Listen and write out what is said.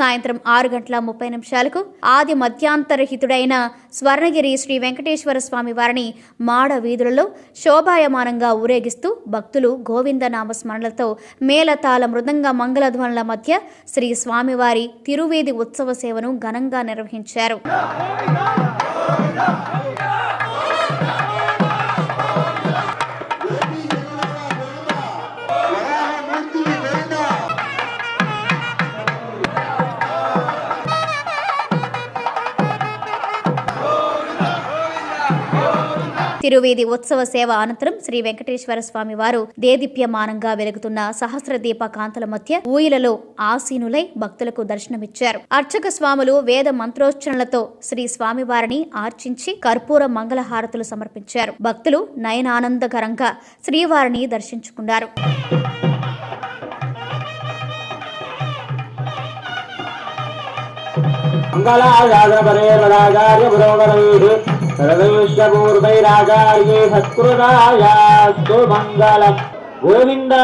సాయంత్రం ఆరు గంటల ముప్పై నిమిషాలకు ఆది మధ్యాంతరహితుడైన స్వర్ణగిరి శ్రీ వెంకటేశ్వర స్వామి వారిని మాడ వీధులలో శోభాయమానంగా ఊరేగిస్తూ భక్తులు గోవింద నామస్మరణలతో మేళతాళ మృదంగ మంగళధ్వనుల మధ్య శ్రీ స్వామివారి తిరువేది ఉత్సవ సేవను ఘనంగా నిర్వహించారు. తిరువేది ఉత్సవ సేవ అనంతరం శ్రీ వెంకటేశ్వర స్వామి వారు దేదీప్యమానంగా వెలుగుతున్న సహస్ర దీప కాంతల మధ్య ఊయిలలో ఆసీనులై భక్తులకు దర్శనమిచ్చారు. అర్చక స్వాములు వేద మంత్రోచ్చరణలతో శ్రీ స్వామివారిని ఆర్చించి కర్పూర మంగళహారతులు సమర్పించారు. భక్తులు నయనానందకరంగా శ్రీవారిని దర్శించుకున్నారు. మంగళాచార్య పరే మదాచార్య ಸರ್ವವಿದ್ಯಪೂರ್ವೈರಾಗಾರ್ಯೇ ಸತ್ಕೃತಾಯ ಮಂಗಲ ಗೋವಿಂದ